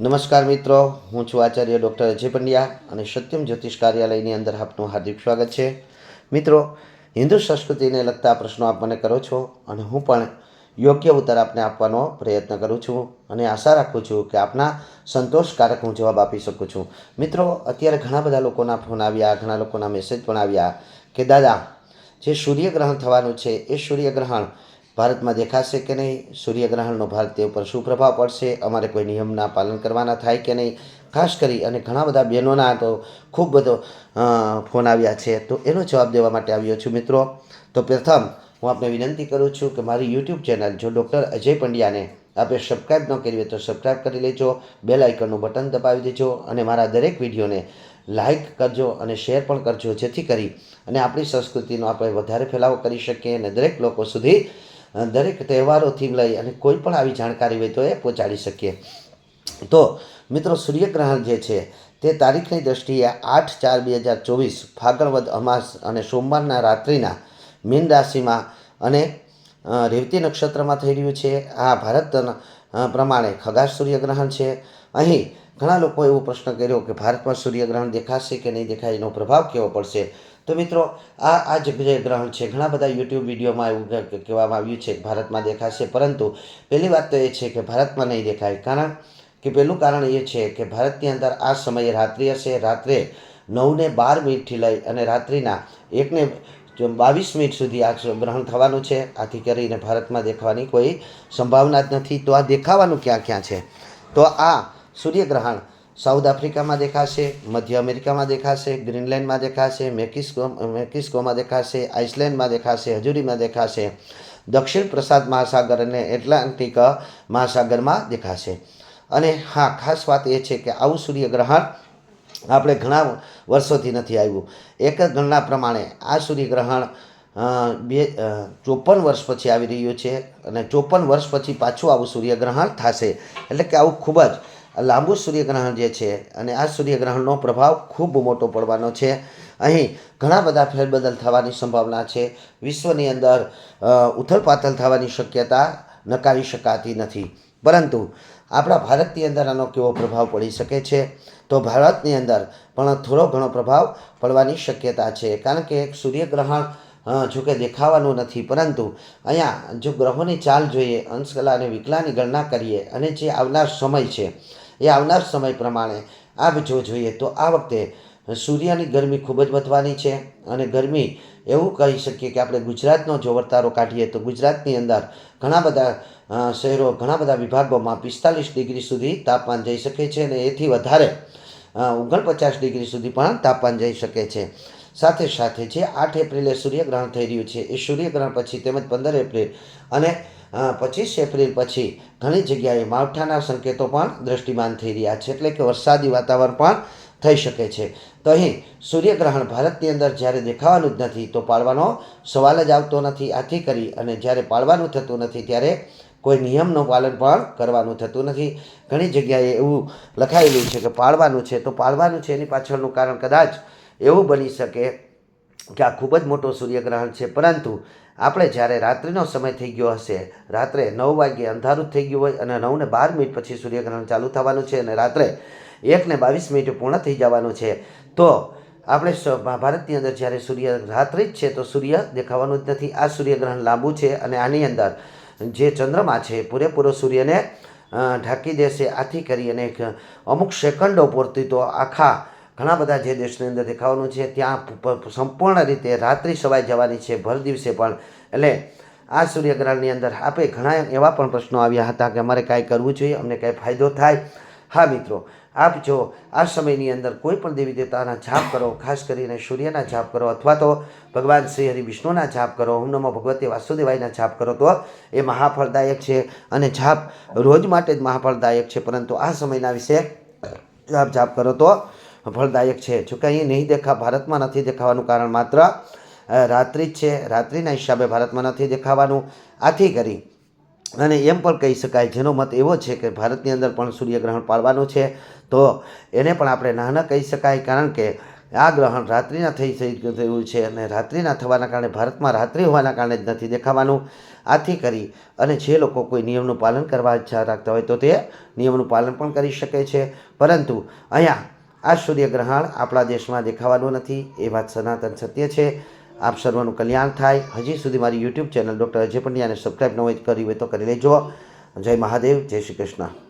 નમસ્કાર મિત્રો, હું છું આચાર્ય ડૉક્ટર અજય પંડ્યા અને સત્યમ જ્યોતિષ કાર્યાલયની અંદર આપનું હાર્દિક સ્વાગત છે. મિત્રો, હિન્દુ સંસ્કૃતિને લગતા પ્રશ્નો આપ મને કરો છો અને હું પણ યોગ્ય ઉત્તર આપને આપવાનો પ્રયત્ન કરું છું અને આશા રાખું છું કે આપના સંતોષકારક હું જવાબ આપી શકું છું. મિત્રો, અત્યારે ઘણા બધા લોકોના ફોન આવ્યા, ઘણા લોકોના મેસેજ પણ આવ્યા કે, દાદા, જે સૂર્યગ્રહણ થવાનું છે, એ સૂર્યગ્રહણ ભારતમાં દેખાશે કે નહીં? સૂર્યગ્રહણનો ભારતીય ઉપર શું પ્રભાવ પડશે? અમારે કોઈ નિયમના પાલન કરવાના થાય કે નહીં? ખાસ કરી અને ઘણા બધા બહેનોના તો ખૂબ બધો ફોન આવ્યા છે. તો એનો જવાબ દેવા માટે આવ્યો છું મિત્રો. તો પ્રથમ, હું આપને વિનંતી કરું છું કે મારી યુટ્યુબ ચેનલ જો ડૉક્ટર અજય પંડ્યાને આપણે સબસ્ક્રાઈબ ન કરી હોય તો સબસ્ક્રાઈબ કરી લેજો બેલ આઇકનનું બટન દબાવી દેજો અને મારા દરેક વિડીયોને લાઇક કરજો અને શેર પણ કરજો, જેથી કરી અને આપણી સંસ્કૃતિનો આપણે વધારે ફેલાવો કરી શકીએ અને દરેક લોકો સુધી દરેક તહેવારોથી લઈ અને કોઈ પણ આવી જાણકારી હોય તો એ પહોંચાડી શકીએ. તો, મિત્રો, સૂર્યગ્રહણ જે છે, તે તારીખની દ્રષ્ટિએ આઠ ચાર બે હજાર ચોવીસ ફાગણવદ, અમાસ અને સોમવારના રાત્રિના મીન રાશિમાં અને રેવતી નક્ષત્રમાં થઈ રહ્યું છે. આ ભારત પ્રમાણે ખગાશ સૂર્યગ્રહણ છે. અહીં ઘણા લોકો એવો પ્રશ્ન કર્યો કે ભારતમાં સૂર્યગ્રહણ દેખાશે કે નહીં દેખાય એનો પ્રભાવ કેવો પડશે? તો મિત્રો, આ આ જે ગ્રહણ છે. ઘણા બધા યુટ્યુબ વિડીયોમાં એવું કહેવામાં આવ્યું છે ભારતમાં દેખાશે. પરંતુ પહેલી વાત તો એ છે કે ભારતમાં નહીં દેખાય. કારણ કે પહેલું કારણ એ છે કે ભારતની અંદર આ સમયે રાત્રિ હશે. રાત્રે નવને બાર મિનિટથી લઈ અને રાત્રિના એકને બાવીસ મિનિટ સુધી આ ગ્રહણ થવાનું છે. આથી કરીને ભારતમાં દેખાવાની કોઈ સંભાવના જ નથી. તો આ દેખાવાનું ક્યાં ક્યાં છે? તો આ સૂર્યગ્રહણ સાઉથ આફ્રિકામાં દેખાશે, મધ્ય અમેરિકામાં દેખાશે, ગ્રીનલેન્ડમાં દેખાશે, મેકિસ્કો, મેકિસ્કોમાં દેખાશે, આઇસલેન્ડમાં દેખાશે, હજુરીમાં દેખાશે. દક્ષિણ પ્રસાદ મહાસાગર અને એટલાન્ટિક મહાસાગરમાં દેખાશે. અને હા, ખાસ વાત એ છે કે આવું સૂર્યગ્રહણ આપણે ઘણા વર્ષોથી નથી આવ્યું. એક જ ગણના પ્રમાણે આ સૂર્યગ્રહણ બે ચોપન વર્ષ પછી આવી રહ્યું છે અને ચોપન વર્ષ પછી પાછું આવું સૂર્યગ્રહણ થશે. એટલે કે આવું ખૂબ જ લાંબુ સૂર્યગ્રહણ જે છે અને આ સૂર્યગ્રહણનો પ્રભાવ ખૂબ મોટો પડવાનો છે. અહીં ઘણા બધા ફેરબદલ થવાની સંભાવના છે. વિશ્વની અંદર ઉથલપાથલ થવાની શક્યતા નકારી શકાતી નથી. પરંતુ આપણા ભારતની અંદર આનો કેવો પ્રભાવ પડી શકે છે? તો ભારતની અંદર પણ થોડો ઘણો પ્રભાવ પડવાની શક્યતા છે. કારણ કે સૂર્યગ્રહણ જો કે દેખાવાનું નથી, પરંતુ અહીંયા જો ગ્રહોની ચાલ જોઈએ, અંશકલા અને વિકલાની ગણના કરીએ અને જે આવનાર સમય છે એ આવનાર સમય પ્રમાણે આપ જો જોઈએ તો આ વખતે સૂર્યની ગરમી ખૂબ જ વધવાની છે અને ગરમી એવું કહી શકીએ કે આપણે ગુજરાતનો જો વર્તારો કાઢીએ તો ગુજરાતની અંદર ઘણા બધા શહેરો, ઘણા બધા વિભાગોમાં પિસ્તાલીસ ડિગ્રી સુધી તાપમાન જઈ શકે છે અને એથી વધારે ઓગણપચાસ ડિગ્રી સુધી પણ તાપમાન જઈ શકે છે. સાથે સાથે જે આઠ એપ્રિલે સૂર્યગ્રહણ થઈ રહ્યું છે, એ સૂર્યગ્રહણ પછી તેમજ પંદર એપ્રિલ અને પચીસ એપ્રિલ પછી ઘણી જગ્યાએ માવઠાના સંકેતો પણ દ્રષ્ટિમાન થઈ રહ્યા છે, એટલે કે વરસાદી વાતાવરણ પણ થઈ શકે છે. તો અહીં સૂર્યગ્રહણ ભારતની અંદર જ્યારે દેખાવાનું જ નથી, તો પાળવાનો સવાલ જ આવતો નથી. આથી કરી અને જ્યારે પાળવાનું થતું નથી, ત્યારે કોઈ નિયમનું પાલન પણ કરવાનું થતું નથી. ઘણી જગ્યાએ એવું લખાયેલું છે કે પાળવાનું છે, તો પાળવાનું છે, એની પાછળનું કારણ કદાચ એવું બની શકે કે આ ખૂબ જ મોટો સૂર્યગ્રહણ છે. પરંતુ આપણે જ્યારે રાત્રિનો સમય થઈ ગયો હશે, રાત્રે નવ વાગે અંધારું થઈ ગયું હોય અને નવને બાર મિનિટ પછી સૂર્યગ્રહણ ચાલુ થવાનું છે અને રાત્રે એકને બાવીસ મિનિટે પૂર્ણ થઈ જવાનું છે, તો આપણે ભારતની અંદર જ્યારે સૂર્ય રાત્રિ જ છે, તો સૂર્ય દેખાવાનું જ નથી. આ સૂર્યગ્રહણ લાંબુ છે અને આની અંદર જે ચંદ્રમા છે, પૂરેપૂરો સૂર્યને ઢાંકી દેશે. આથી કરી અને અમુક સેકન્ડો પૂરતી તો આખા ઘણા બધા જે દેશની અંદર દેખાવાનું છે, ત્યાં સંપૂર્ણ રીતે રાત્રિ સવાઈ જવાની છે, ભર દિવસે પણ. એટલે આ સૂર્યગ્રહણની અંદર આપે ઘણા એવા પણ પ્રશ્નો આવ્યા હતા કે અમારે કાંઈ કરવું જોઈએ, અમને કાંઈ ફાયદો થાય. હા, મિત્રો, આપ જો આ સમયની અંદર કોઈ પણ દેવી દેવતાના જાપ કરો, ખાસ કરીને સૂર્યના જાપ કરો, અથવા તો ભગવાન શ્રી હરિ વિષ્ણુના જાપ કરો, ઓમ નમો ભગવતે વાસુદેવાયના જાપ કરો, તો એ મહાફળદાયક છે અને જાપ રોજ માટે જ મહાફળદાયક છે. પરંતુ આ સમયના વિશે આપ જાપ કરો તો ફળદાયક છે. જોકે અહીં નહીં દેખા, ભારતમાં નથી દેખાવાનું કારણ માત્ર રાત્રિ જ છે. રાત્રિના હિસાબે ભારતમાં નથી દેખાવાનું. આથી કરી અને એમ પણ કહી શકાય, જેનો મત એવો છે કે ભારતની અંદર પણ સૂર્યગ્રહણ પાડવાનું છે, તો એને પણ આપણે નાના કહી શકાય, કારણ કે આ ગ્રહણ રાત્રિના થઈ થયું છે અને રાત્રિના થવાના કારણે ભારતમાં રાત્રિ હોવાના કારણે જ નથી દેખાવાનું. આથી કરી અને જે લોકો કોઈ નિયમનું પાલન કરવા ઈચ્છા રાખતા હોય તો તે નિયમનું પાલન પણ કરી શકે છે. પરંતુ અહીંયા આ સૂર્યગ્રહણ આપણા દેશમાં દેખાવાનું નથી, એ વાત સનાતન સત્ય છે. આપ સર્વનું કલ્યાણ થાય. હજી સુધી મારી યુટ્યુબ ચેનલ ડૉક્ટર અજય પંડ્યાને સબસ્ક્રાઈબ ન હોય કરી હોય તો કરી લેજો. જય મહાદેવ, જય શ્રી કૃષ્ણ.